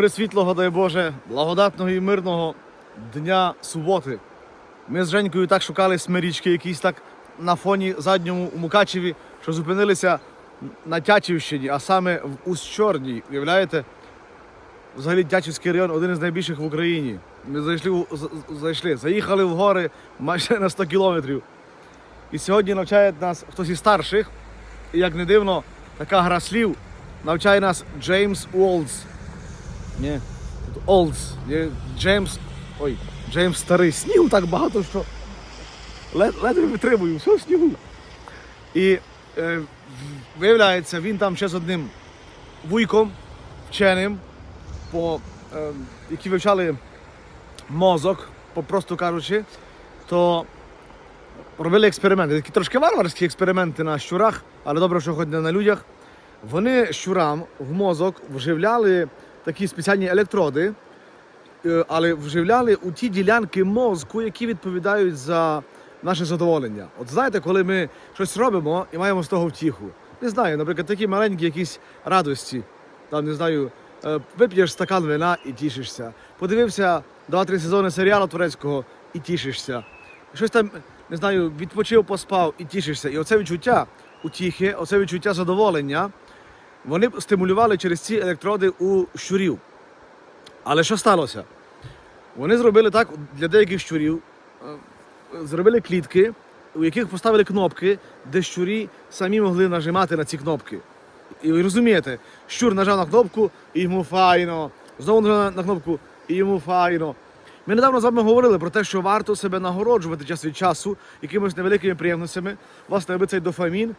пресвітлого, дай Боже, благодатного і мирного дня суботи. Ми з Женькою так шукали смирічки, якісь так на фоні задньому у Мукачеві, що зупинилися на Тячівщині, а саме в Устчорній. Уявляєте? Взагалі Тячівський район один із найбільших в Україні. Ми зайшли, зайшли, заїхали в гори майже на 100 кілометрів. І сьогодні навчає нас хтось із старших. І як не дивно, така гра слів навчає нас Джеймс Уолдс. Ні, тут Олдс. Джеймс. Ой, Джеймс старий. Снігу так багато, що лед- ледве витримую, все снігу. І е, виявляється, він там ще з одним вуйком, вченим, по, е, які вивчали мозок, попросту кажучи, то робили експерименти. Такі трошки варварські експерименти на щурах, але добре, що хоч не на людях. Вони щурам в мозок вживляли такі спеціальні електроди, е, але вживляли у ті ділянки мозку, які відповідають за наше задоволення. От знаєте, коли ми щось робимо і маємо з того втіху. Не знаю, наприклад, такі маленькі якісь радості. Там, не знаю, е, вип'єш стакан вина і тішишся. Подивився два-три сезони серіалу турецького і тішишся. Щось там, не знаю, відпочив, поспав і тішишся. І оце відчуття утіхи, оце відчуття задоволення, вони б стимулювали через ці електроди у щурів. Але що сталося? Вони зробили так для деяких щурів, е, зробили клітки, у яких поставили кнопки, де щурі самі могли нажимати на ці кнопки. І ви розумієте, щур нажав на кнопку, і йому файно. Знову нажав на кнопку, і йому файно. Ми недавно з вами говорили про те, що варто себе нагороджувати час від часу якимось невеликими приємностями. Власне, аби цей дофамін,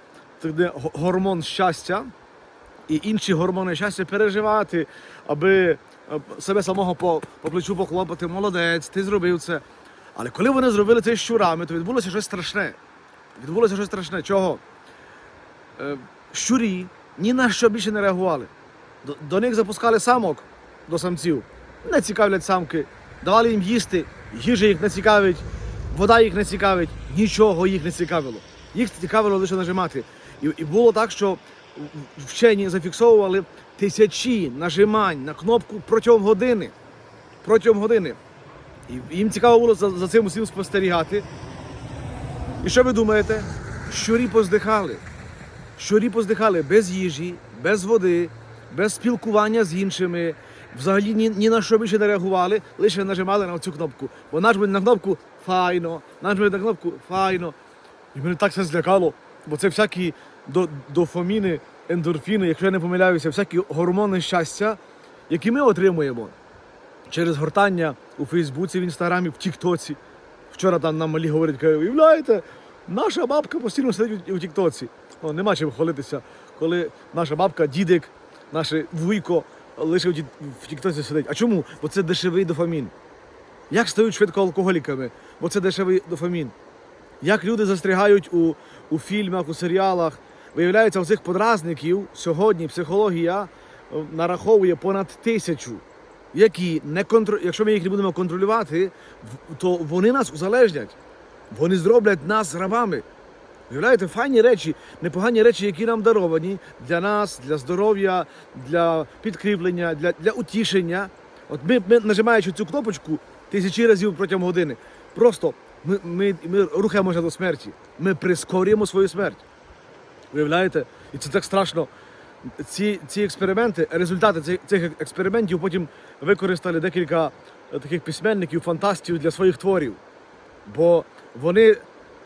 гормон щастя, і інші гормони щастя переживати, аби е, себе самого по, по плечу похлопати. Молодець, ти зробив це. Але коли вони зробили це з щурами, то відбулося щось страшне. Відбулося щось страшне. Чого? Е, щурі ні на що більше не реагували. До, до них запускали самок до самців. Не цікавлять самки. Давали їм їсти, їжа їх не цікавить, вода їх не цікавить, нічого їх не цікавило. Їх цікавило лише нажимати. І, і було так, що вчені зафіксовували тисячі нажимань на кнопку протягом години. Протягом години. І їм цікаво було за, за цим усім спостерігати. І що ви думаєте? Щурі поздихали. Щурі поздихали без їжі, без води, без спілкування з іншими. Взагалі ні, ні на що більше не реагували, лише нажимали на цю кнопку. Бо нажмуть на кнопку файно, нажмуть на кнопку файно. І мене так все злякало, бо це всякі до, дофаміни, ендорфіни, якщо я не помиляюся, всякі гормони щастя, які ми отримуємо через гортання у Фейсбуці, в Інстаграмі, в Тіктоці. Вчора там нам малі говорять, кажуть, уявляєте, наша бабка постійно сидить у, Тіктоці. Ну, нема чим хвалитися, коли наша бабка, дідик, наше вуйко лише в Тіктоці сидить. А чому? Бо це дешевий дофамін. Як стають швидко алкоголіками? Бо це дешевий дофамін. Як люди застрягають у, у фільмах, у серіалах. Виявляється, у цих подразників сьогодні психологія е, нараховує понад тисячу, які не контр... якщо ми їх не будемо контролювати, то вони нас узалежнять. Вони зроблять нас рабами. Уявляєте, файні речі, непогані речі, які нам даровані для нас, для здоров'я, для підкріплення, для, для утішення. От ми, ми нажимаючи цю кнопочку тисячі разів протягом години, просто ми, ми, ми рухаємося до смерті. Ми прискорюємо свою смерть. Уявляєте? І це так страшно. Ці, ці експерименти, результати цих, цих експериментів потім використали декілька е, таких письменників, фантастів для своїх творів. Бо вони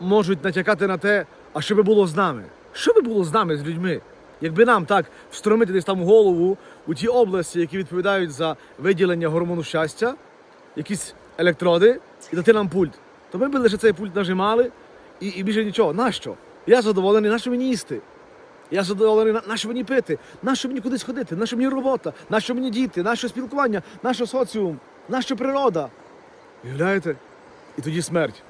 можуть натякати на те, а що би було з нами? Що би було з нами, з людьми? Якби нам так встромити десь там голову у ті області, які відповідають за виділення гормону щастя, якісь електроди, і дати нам пульт, то ми б лише цей пульт нажимали і, і більше нічого. Нащо? Я задоволений, нащо мені їсти? Я задоволений, на, на що мені пити, на що мені кудись ходити, на що мені робота, на що мені діти, на що спілкування, на соціум, на що природа. Уявляєте? І тоді смерть.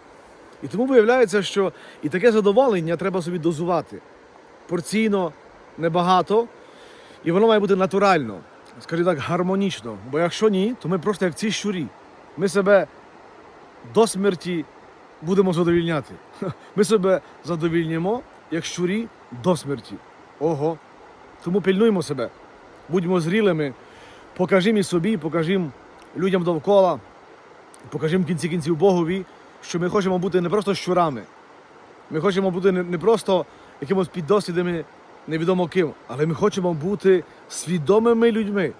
І тому виявляється, що і таке задоволення треба собі дозувати. Порційно, небагато, і воно має бути натурально, скажімо так, гармонічно. Бо якщо ні, то ми просто як ці щурі. Ми себе до смерті будемо задовільняти. Ми себе задовільнимо, як щурі до смерті. Ого. Тому пильнуємо себе, будьмо зрілими, покажімо і собі, покажімо людям довкола, покажімо в кінці кінців Богові, що ми хочемо бути не просто щурами. Ми хочемо бути не, просто якимось піддослідними невідомо ким, але ми хочемо бути свідомими людьми,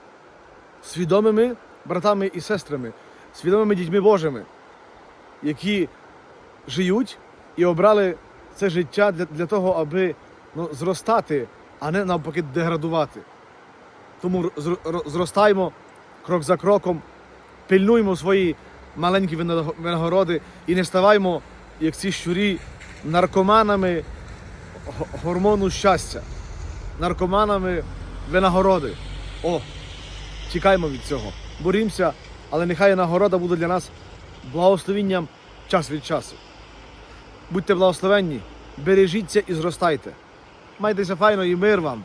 свідомими братами і сестрами, свідомими дітьми Божими, які живуть і обрали це життя для, для того, аби ну, зростати, а не навпаки деградувати. Тому зр- зростаємо крок за кроком, пильнуємо свої маленькі винагороди і не ставаймо, як ці щурі, наркоманами гормону щастя, наркоманами винагороди. О, тікаємо від цього. Борімося, але нехай нагорода буде для нас благословінням час від часу. Будьте благословенні, бережіться і зростайте. Майтеся файно і мир вам.